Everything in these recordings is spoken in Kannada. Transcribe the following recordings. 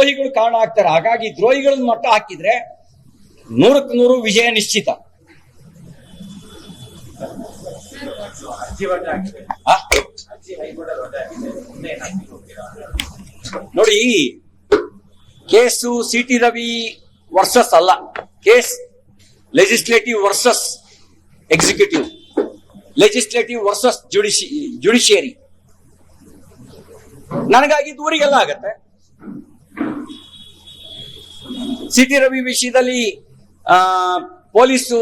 ದ್ರೋಹಿಗಳು ಕಾರಣ ಆಗ್ತಾರೆ. ಹಾಗಾಗಿ ದ್ರೋಹಿಗಳನ್ನ ಮಟ್ಟ ಹಾಕಿದ್ರೆ ನೂರಕ್ಕೆ ನೂರು ವಿಜಯ ನಿಶ್ಚಿತ. ನೋಡಿ case C T Ravi versus ಅಲ್ಲ. Case legislative versus executive. Legislative versus ಜುಡಿಷಿ judiciary ನನಗಾಗಿ ದೂರಿಗೆಲ್ಲ ಆಗತ್ತೆ. ಸಿ ಟಿ ರವಿ ವಿಷಯದಲ್ಲಿ ಆ, ಪೊಲೀಸು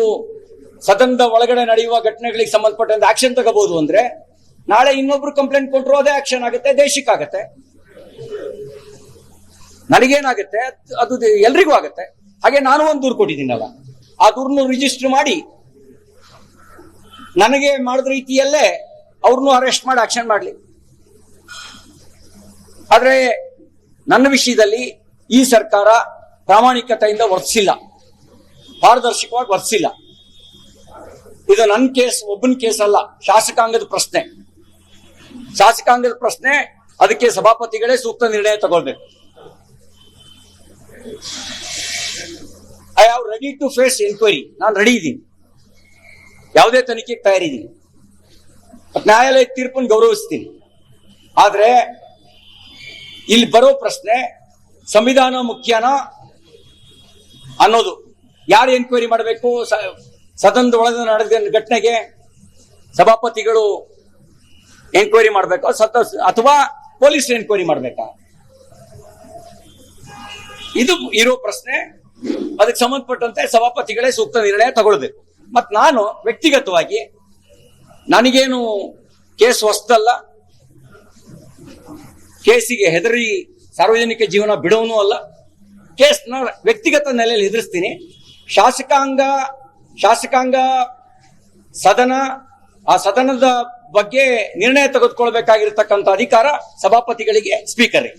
ಸದನದ ಒಳಗಡೆ ನಡೆಯುವ ಘಟನೆಗಳಿಗೆ ಸಂಬಂಧಪಟ್ಟಂತೆ ಆಕ್ಷನ್ ತಗೋಬಹುದು ಅಂದ್ರೆ ನಾಳೆ ಇನ್ನೊಬ್ರು ಕಂಪ್ಲೇಂಟ್ ಕೊಟ್ಟರು ಅದೇ ಆಕ್ಷನ್ ಆಗುತ್ತೆ ದೇಶಕ್ಕಾಗತ್ತೆ ನನಗೇನಾಗುತ್ತೆ ಅದ್- ಎಲ್ರಿಗೂ ಆಗುತ್ತೆ. ಹಾಗೆ ನಾನು ಒಂದು ದೂರು ಕೊಟ್ಟಿದ್ದೀನಲ್ಲ ಆ ದೂರನ್ನು ರಿಜಿಸ್ಟರ್ ಮಾಡಿ ನನಗೆ ಮಾಡಿದ ರೀತಿಯಲ್ಲೇ ಅವ್ರನ್ನೂ ಅರೆಸ್ಟ್ ಮಾಡಿ ಆಕ್ಷನ್ ಮಾಡಲಿ. ಆದರೆ ನನ್ನ ವಿಷಯದಲ್ಲಿ ಈ ಸರ್ಕಾರ ಪ್ರಾಮಾಣಿಕತೆಯಿಂದ ವರ್ತಿಸಿಲ್ಲ ಪಾರದರ್ಶಕವಾಗಿ ವರ್ತಿಸಿಲ್ಲ ಇದು ನನ್ನ ಕೇಸ್, ಒಬ್ಬನ ಕೇಸ್ ಅಲ್ಲ, ಶಾಸಕಾಂಗದ ಪ್ರಶ್ನೆ. ಶಾಸಕಾಂಗದ ಪ್ರಶ್ನೆ, ಅದಕ್ಕೆ ಸಭಾಪತಿಗಳೇ ಸೂಕ್ತ ನಿರ್ಣಯ ತಗೊಳ್ಬೇಕು. I have ready to face enquiry ನಾನು ರೆಡಿ ಇದ್ದೀನಿ. ಯಾವುದೇ ತನಿಖೆಗೆ ತಯಾರಿದ್ದೀನಿ ನ್ಯಾಯಾಲಯ ತೀರ್ಪನ್ನು ಗೌರವಿಸ್ತೀನಿ. ಆದರೆ, ಇಲ್ಲಿ ಬರೋ ಪ್ರಶ್ನೆ, ಸಂವಿಧಾನ ಮುಖ್ಯನಾ ಅನ್ನೋದು. ಯಾರು ಎನ್ಕ್ವೈರಿ ಮಾಡಬೇಕು? ಸದನದ ಒಳಗೆ ನಡೆದ ಘಟನೆಗೆ ಸಭಾಪತಿಗಳು ಎನ್ಕ್ವೈರಿ ಮಾಡಬೇಕು? ಅಥವಾ ಪೊಲೀಸ್ ಎನ್ಕ್ವೈರಿ ಮಾಡಬೇಕಾ? ಇದು ಇರೋ ಪ್ರಶ್ನೆ. ಅದಕ್ಕೆ ಸಂಬಂಧಪಟ್ಟಂತೆ ಸಭಾಪತಿಗಳೇ ಸೂಕ್ತ ನಿರ್ಣಯ ತಗೊಳ್ಬೇಕು. ಮತ್ತು ನಾನು ವ್ಯಕ್ತಿಗತವಾಗಿ ನನಗೇನು ಕೇಸ್ ಹೊಸದಲ್ಲ, ಕೇಸಿಗೆ ಹೆದರಿ ಸಾರ್ವಜನಿಕ ಜೀವನ ಬಿಡೋನು ಅಲ್ಲ ಕೇಸ್ನ ವ್ಯಕ್ತಿಗತ ನೆಲೆಯಲ್ಲಿ ಎದುರಿಸ್ತೀನಿ. ಶಾಸಕಾಂಗ ಶಾಸಕಾಂಗ ಸದನ, ಆ ಸದನದ ಬಗ್ಗೆ ನಿರ್ಣಯ ತೆಗೆದುಕೊಳ್ಬೇಕಾಗಿರ್ತಕ್ಕಂಥ ಅಧಿಕಾರ ಸಭಾಪತಿಗಳಿಗೆ, ಸ್ಪೀಕರ್ಗೆ.